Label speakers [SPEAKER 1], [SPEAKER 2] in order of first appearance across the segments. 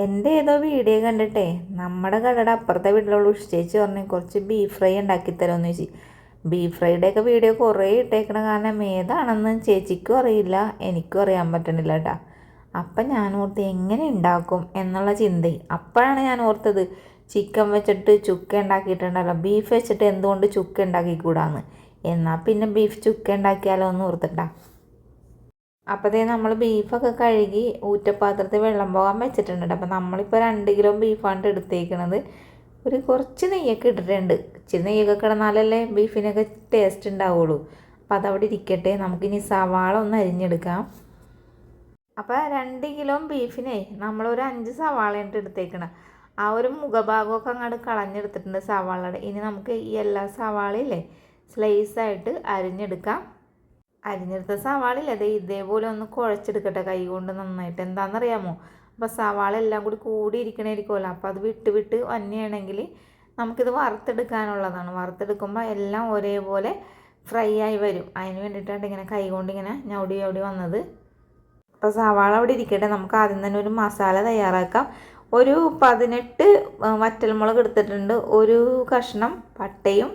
[SPEAKER 1] എന്റെ ഏതോ വീഡിയോ കണ്ടിട്ടേ നമ്മുടെ കടയുടെ അപ്പുറത്തെ വീട്ടിലുള്ള ഉഷ്ചേച്ചി പറഞ്ഞ് കുറച്ച് ബീഫ് ഫ്രൈ ഉണ്ടാക്കി തരുമെന്ന് ചോദിച്ചു. ബീഫ് ഫ്രൈയുടെ ഒക്കെ വീഡിയോ കുറേ ഇട്ടേക്കണ കാരണം ഏതാണെന്ന് ചേച്ചിക്കും അറിയില്ല എനിക്കും അറിയാൻ പറ്റണില്ല കേട്ടാ അപ്പം ഞാൻ ഓർത്ത് എങ്ങനെ ഉണ്ടാക്കും എന്നുള്ള ചിന്തയും അപ്പോഴാണ് ഞാൻ ഓർത്തത് ചിക്കൻ വെച്ചിട്ട് ചുക്ക ഉണ്ടാക്കിയിട്ടുണ്ടല്ലോ ബീഫ് വെച്ചിട്ട് എന്തുകൊണ്ട് ചുക്ക ഉണ്ടാക്കിക്കൂടാന്ന്. എന്നാൽ പിന്നെ ബീഫ് ചുക്ക ഉണ്ടാക്കിയാലോ എന്ന് ഓർത്തിട്ടാ. അപ്പോഴത്തേ നമ്മൾ ബീഫൊക്കെ കഴുകി ഊറ്റപ്പാത്രത്തിൽ വെള്ളം പോകാൻ വെച്ചിട്ടുണ്ട് അപ്പോൾ നമ്മളിപ്പോൾ രണ്ട് കിലോ ബീഫാണ് എടുത്തേക്കണത്. ഒരു കുറച്ച് നെയ്യൊക്കെ ഇട്ടിട്ടുണ്ട്. ഇച്ചിരി നെയ്യൊക്കെ കിടന്നാലല്ലേ ബീഫിനൊക്കെ ടേസ്റ്റ് ഉണ്ടാവുള്ളൂ. അപ്പോൾ അതവിടെ ഇരിക്കട്ടെ. നമുക്കിനി സവാള ഒന്ന് അരിഞ്ഞെടുക്കാം. അപ്പോൾ രണ്ട് കിലോ ബീഫിനെ നമ്മളൊരു അഞ്ച് സവാളയാണ് എടുത്തേക്കണം. ആ ഒരു മുഖഭാഗമൊക്കെ അങ്ങോട്ട് കളഞ്ഞെടുത്തിട്ടുണ്ട് സവാളയുടെ. ഇനി നമുക്ക് ഈ എല്ലാ സവാളയില്ലേ സ്ലൈസായിട്ട് അരിഞ്ഞെടുക്കാം. അരിഞ്ഞെടുത്ത സവാളയില്ലേ? അതെ ഇതേപോലെ ഒന്ന് കുഴച്ചെടുക്കട്ടെ കൈ കൊണ്ട് നന്നായിട്ട്. എന്താണെന്നറിയാമോ? അപ്പോൾ സവാള എല്ലാം കൂടി കൂടി ഇരിക്കണമായിരിക്കുമല്ലോ അപ്പോൾ അത് വിട്ട് വിട്ട് വന്നെയാണെങ്കിൽ നമുക്കിത് വറുത്തെടുക്കാനുള്ളതാണ്. വറുത്തെടുക്കുമ്പോൾ എല്ലാം ഒരേപോലെ ഫ്രൈ ആയി വരും. അതിന് വേണ്ടിയിട്ടാണ് ഇങ്ങനെ കൈ കൊണ്ട് ഇങ്ങനെ ഞൗടി ഞൗടി വന്നത്. അപ്പോൾ സവാള അവിടെ ഇരിക്കട്ടെ. നമുക്ക് ആദ്യം തന്നെ ഒരു മസാല തയ്യാറാക്കാം. ഒരു പതിനെട്ട് വറ്റൽമുളക് എടുത്തിട്ടുണ്ട്. ഒരു കഷ്ണം പട്ടയും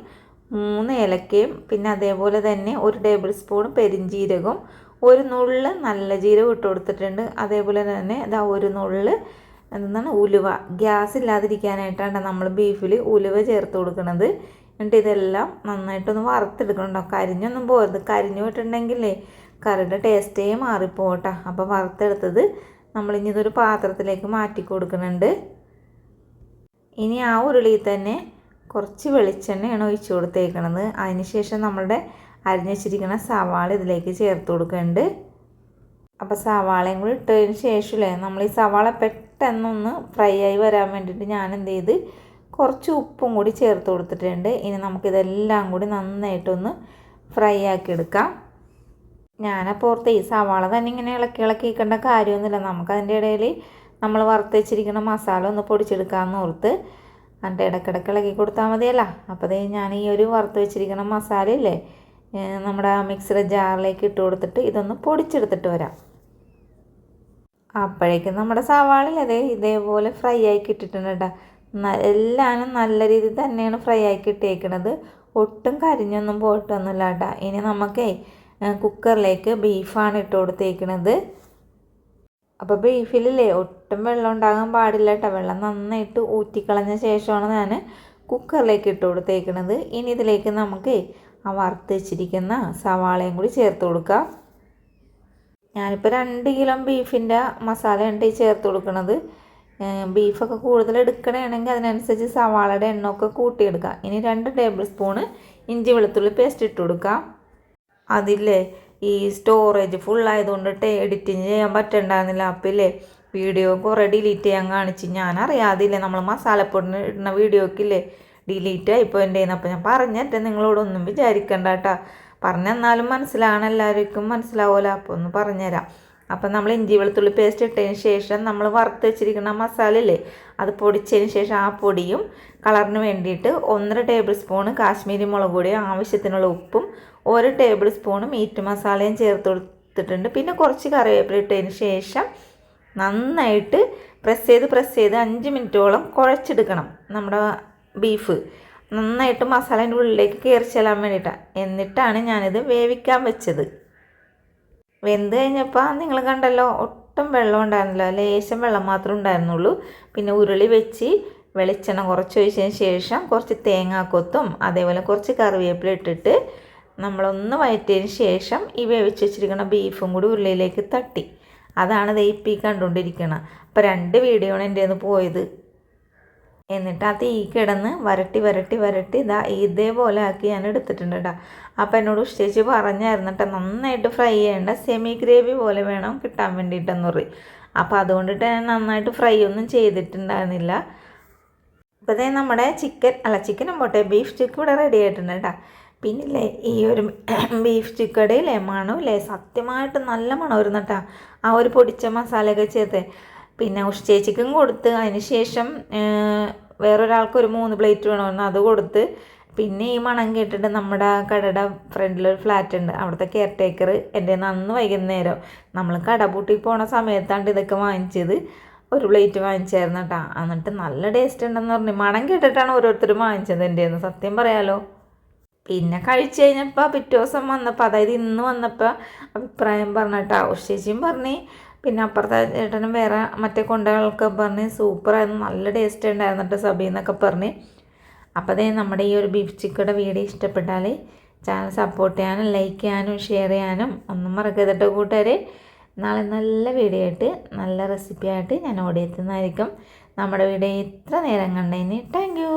[SPEAKER 1] മൂന്ന് ഏലക്കയും പിന്നെ അതേപോലെ തന്നെ ഒരു ടേബിൾ സ്പൂൺ പെരിഞ്ജീരകവും ഒരു നുള്ള് നല്ല ജീരകം ഇട്ട് കൊടുത്തിട്ടുണ്ട്. അതേപോലെ തന്നെ ഇതാ ഒരു നുള്ള് എന്താണ് ഉലുവ. ഗ്യാസ് ഇല്ലാതിരിക്കാനായിട്ടാണ് നമ്മൾ ബീഫിൽ ഉലുവ ചേർത്ത് കൊടുക്കുന്നത്. എന്നിട്ട് ഇതെല്ലാം നന്നായിട്ടൊന്ന് വറുത്തെടുക്കണം കരിഞ്ഞൊന്നും പോകരുത് കരിഞ്ഞു പോയിട്ടുണ്ടെങ്കിലേ കറിയുടെ ടേസ്റ്റേ മാറിപ്പോട്ടെ അപ്പോൾ വറുത്തെടുത്തത് നമ്മളിനി ഇതൊരു പാത്രത്തിലേക്ക് മാറ്റി കൊടുക്കുന്നുണ്ട്. ഇനി ആ ഉരുളിയിൽ തന്നെ കുറച്ച് വെളിച്ചെണ്ണയാണ് ഒഴിച്ചു കൊടുത്തേക്കണത്. അതിന് ശേഷം നമ്മളുടെ അരിഞ്ഞു വെച്ചിരിക്കുന്ന സവാള ഇതിലേക്ക് ചേർത്ത് കൊടുക്കുന്നുണ്ട്. അപ്പോൾ സവാളയും കൂടി ഇട്ടതിന് ശേഷമല്ലേ നമ്മൾ ഈ സവാള പെട്ടെന്നൊന്ന് ഫ്രൈ ആയി വരാൻ വേണ്ടിയിട്ട് ഞാൻ എന്ത് ചെയ്ത് കുറച്ച് ഉപ്പും കൂടി ചേർത്ത് കൊടുത്തിട്ടുണ്ട്. ഇനി നമുക്കിതെല്ലാം കൂടി നന്നായിട്ടൊന്ന് ഫ്രൈ ആക്കി എടുക്കാം ഞാനപ്പോൾ ഓർത്ത് ഈ സവാള തന്നെ ഇങ്ങനെ ഇളക്കി ഇളക്കി വെക്കേണ്ട കാര്യമൊന്നുമില്ല. നമുക്കതിന്റെ ഇടയിൽ നമ്മൾ വറുത്ത് വെച്ചിരിക്കുന്ന മസാല ഒന്ന് പൊടിച്ചെടുക്കാമെന്ന് ഓർത്ത് എന്നിട്ട് ഇടയ്ക്കിടയ്ക്ക് ഇളക്കി കൊടുത്താൽ മതിയല്ല അപ്പോൾ ഞാൻ ഈ ഒരു വറുത്ത് വെച്ചിരിക്കുന്ന മസാലയില്ലേ നമ്മുടെ മിക്സിയുടെ ജാറിലേക്ക് ഇട്ട് കൊടുത്തിട്ട് ഇതൊന്ന് പൊടിച്ചെടുത്തിട്ട് വരാം. അപ്പോഴേക്കും നമ്മുടെ സവാളയിൽ അതേ ഇതേപോലെ ഫ്രൈ ആക്കി ഇട്ടിട്ടുണ്ട് കേട്ടോ. എല്ലാനും നല്ല രീതിയിൽ തന്നെയാണ് ഫ്രൈ ആക്കി ഇട്ടേക്കണത് ഒട്ടും കരിഞ്ഞൊന്നും പോയിട്ടൊന്നുമില്ല കേട്ടോ. ഇനി നമുക്കേ കുക്കറിലേക്ക് ബീഫാണ് ഇട്ട് കൊടുത്തേക്കണത്. അപ്പോൾ ബീഫിലില്ലേ ഒട്ടും വെള്ളം ഉണ്ടാകാൻ പാടില്ല കേട്ടോ വെള്ളം നന്നായിട്ട് ഊറ്റിക്കളഞ്ഞ ശേഷമാണ് ഞാൻ കുക്കറിലേക്ക് ഇട്ട് കൊടുത്തേക്കണത്. ഇനി ഇതിലേക്ക് നമുക്ക് ആ വറുത്ത് വെച്ചിരിക്കുന്ന സവാളയും കൂടി ചേർത്ത് കൊടുക്കാം. ഞാനിപ്പോൾ രണ്ട് കിലോ ബീഫിന്റെ മസാല ഈ ചേർത്ത് കൊടുക്കുന്നത് ബീഫൊക്കെ കൂടുതൽ എടുക്കണമെങ്കിൽ അതിനനുസരിച്ച് സവാളയുടെ എണ്ണമൊക്കെ കൂട്ടിയെടുക്കാം. ഇനി രണ്ട് ടേബിൾ സ്പൂണ് ഇഞ്ചി വെളുത്തുള്ളി പേസ്റ്റ് ഇട്ട് കൊടുക്കാം. അതില്ലേ ഈ സ്റ്റോറേജ് ഫുള്ളായതുകൊണ്ടിട്ട് എഡിറ്റിങ് ചെയ്യാൻ പറ്റണ്ടായിരുന്നില്ല. അപ്പം ഇല്ലേ വീഡിയോ കുറേ ഡിലീറ്റ് ചെയ്യാൻ കാണിച്ച്. ഞാൻ അറിയാതില്ലേ നമ്മൾ മസാലപ്പൊടി ഇടുന്ന വീഡിയോക്കില്ലേ ഡിലീറ്റ് ആയിപ്പോൾ എന്റെ അപ്പോൾ ഞാൻ പറഞ്ഞിട്ട് നിങ്ങളോടൊന്നും വിചാരിക്കണ്ട കേട്ടോ പറഞ്ഞെന്നാലും മനസ്സിലാണ് എല്ലാവർക്കും മനസ്സിലാവുമല്ലോ അപ്പോൾ ഒന്ന് പറഞ്ഞുതരാം അപ്പം നമ്മൾ ഇഞ്ചി വെളുത്തുള്ളി പേസ്റ്റ് ഇട്ടതിന് ശേഷം നമ്മൾ വറുത്ത് വെച്ചിരിക്കുന്ന മസാല ഇല്ലേ അത് പൊടിച്ചതിന് ശേഷം ആ പൊടിയും കളറിന് വേണ്ടിയിട്ട് ഒന്നര ടേബിൾ സ്പൂൺ കാശ്മീരി മുളക് പൊടിയും ആവശ്യത്തിനുള്ള ഉപ്പും ഒരു ടേബിൾ സ്പൂണ് മീറ്റ് മസാലയും ചേർത്ത് കൊടുത്തിട്ടുണ്ട്. പിന്നെ കുറച്ച് കറിവേപ്പില ഇട്ടതിന് ശേഷം നന്നായിട്ട് പ്രസ് ചെയ്ത് പ്രസ് ചെയ്ത് അഞ്ച് മിനിറ്റോളം കുഴച്ചെടുക്കണം നമ്മുടെ ബീഫ്. നന്നായിട്ട് മസാലേന്റെ ഉള്ളിലേക്ക് കയറി ചെല്ലാൻ വേണ്ടിയിട്ടാണ് എന്നിട്ടാണ് ഞാനിത് വേവിക്കാൻ വെച്ചത്. വെന്ത് കഴിഞ്ഞപ്പോൾ നിങ്ങൾ കണ്ടല്ലോ ഒട്ടും വെള്ളം ഉണ്ടായിരുന്നില്ല. ലേശം വെള്ളം മാത്രമേ ഉണ്ടായിരുന്നുള്ളൂ. പിന്നെ ഉരുളി വെച്ച് വെളിച്ചെണ്ണ കുറച്ച് ഒഴിച്ചതിന് ശേഷം കുറച്ച് തേങ്ങാക്കൊത്തും അതേപോലെ കുറച്ച് കറിവേപ്പില ഇട്ടിട്ട് നമ്മളൊന്ന് വയറ്റിയതിന് ശേഷം ഈ വേവിച്ച് വെച്ചിരിക്കുന്ന ബീഫും കൂടി ഉള്ളിലേക്ക് തട്ടി. അതാണ് ദയിപ്പി കണ്ടുകൊണ്ടിരിക്കുന്നത് അപ്പോൾ രണ്ട് വീഡിയോ ആണ് എന്റെ പോയത്. എന്നിട്ട് ആ തീ കിടന്ന് വരട്ടി വരട്ടി വരട്ടി ഇതാ ഇതേപോലെ ആക്കി ഞാൻ എടുത്തിട്ടുണ്ട് കേട്ടോ അപ്പോൾ എന്നോട് ഉഷ്ടിച്ച് പറഞ്ഞായിരുന്നു കേട്ടോ നന്നായിട്ട് ഫ്രൈ ചെയ്യേണ്ട സെമി ഗ്രേവി പോലെ വേണം കിട്ടാൻ വേണ്ടിയിട്ടെന്ന് പറയും. അപ്പോൾ അതുകൊണ്ടിട്ട് ഞാൻ നന്നായിട്ട് ഫ്രൈ ഒന്നും ചെയ്തിട്ടുണ്ടായിരുന്നില്ല. അപ്പോൾ നമ്മുടെ ചിക്കൻ അല്ല ചിക്കനും പോട്ടെ ബീഫ് സ്റ്റിക്ക് ഇവിടെ റെഡി ആയിട്ടുണ്ട് കേട്ടോ പിന്നില്ലേ ഈ ഒരു ബീഫ് ചിക്കടയില്ലേ മണമില്ലേ സത്യമായിട്ട് നല്ല മണം വരുന്നു കേട്ടോ ആ ഒരു പൊടിച്ച മസാലയൊക്കെ ചേർത്ത്. പിന്നെ ഉഷ്ചേച്ചിക്കും കൊടുത്ത്. അതിന് ശേഷം വേറൊരാൾക്ക് ഒരു മൂന്ന് പ്ലേറ്റ് വേണമെന്ന് അത് കൊടുത്ത്. പിന്നെ ഈ മണം കേട്ടിട്ട് നമ്മുടെ കടയുടെ ഫ്രണ്ടിലൊരു ഫ്ലാറ്റ് ഉണ്ട്. അവിടുത്തെ കെയർ ടേക്കർ എന്റെ നന്ന് വൈകുന്നേരം നമ്മൾ കട പൂട്ടി പോണ സമയത്താണ് ഇതൊക്കെ വാങ്ങിച്ചത്. ഒരു പ്ലേറ്റ് വാങ്ങിച്ചായിരുന്നു കേട്ടോ എന്നിട്ട് നല്ല ടേസ്റ്റ് ഉണ്ടെന്ന് പറഞ്ഞു. മണം കേട്ടിട്ടാണ് ഓരോരുത്തരും വാങ്ങിച്ചത് എന്റെ സത്യം പറയാലോ. പിന്നെ കഴിച്ചു കഴിഞ്ഞപ്പോൾ പിറ്റേ ദിവസം വന്നപ്പോൾ അതായത് ഇന്ന് വന്നപ്പോൾ അഭിപ്രായം പറഞ്ഞിട്ടാ ഉഷേച്ചിയും പറഞ്ഞു. പിന്നെ അപ്പുറത്തെ ചേട്ടനും വേറെ മറ്റേ കൊണ്ടകളൊക്കെ പറഞ്ഞ് സൂപ്പറായിരുന്നു നല്ല ടേസ്റ്റ് ഉണ്ടായിരുന്നിട്ട് സബി എന്നൊക്കെ പറഞ്ഞ്. അപ്പോൾ അതേ നമ്മുടെ ഈ ഒരു ബീഫ് ചിക്കയുടെ വീഡിയോ ഇഷ്ടപ്പെട്ടാൽ ചാനൽ സപ്പോർട്ട് ചെയ്യാനും ലൈക്ക് ചെയ്യാനും ഷെയർ ചെയ്യാനും ഒന്നും മറക്കരുത് കൂട്ടുകാരെ. നാളെ നല്ല വീഡിയോ ആയിട്ട് നല്ല റെസിപ്പി ആയിട്ട് ഞാൻ ഓടിയെത്തുന്നതായിരിക്കും നമ്മുടെ വീഡിയോ ഇത്ര നേരം കണ്ടതിന് താങ്ക് യു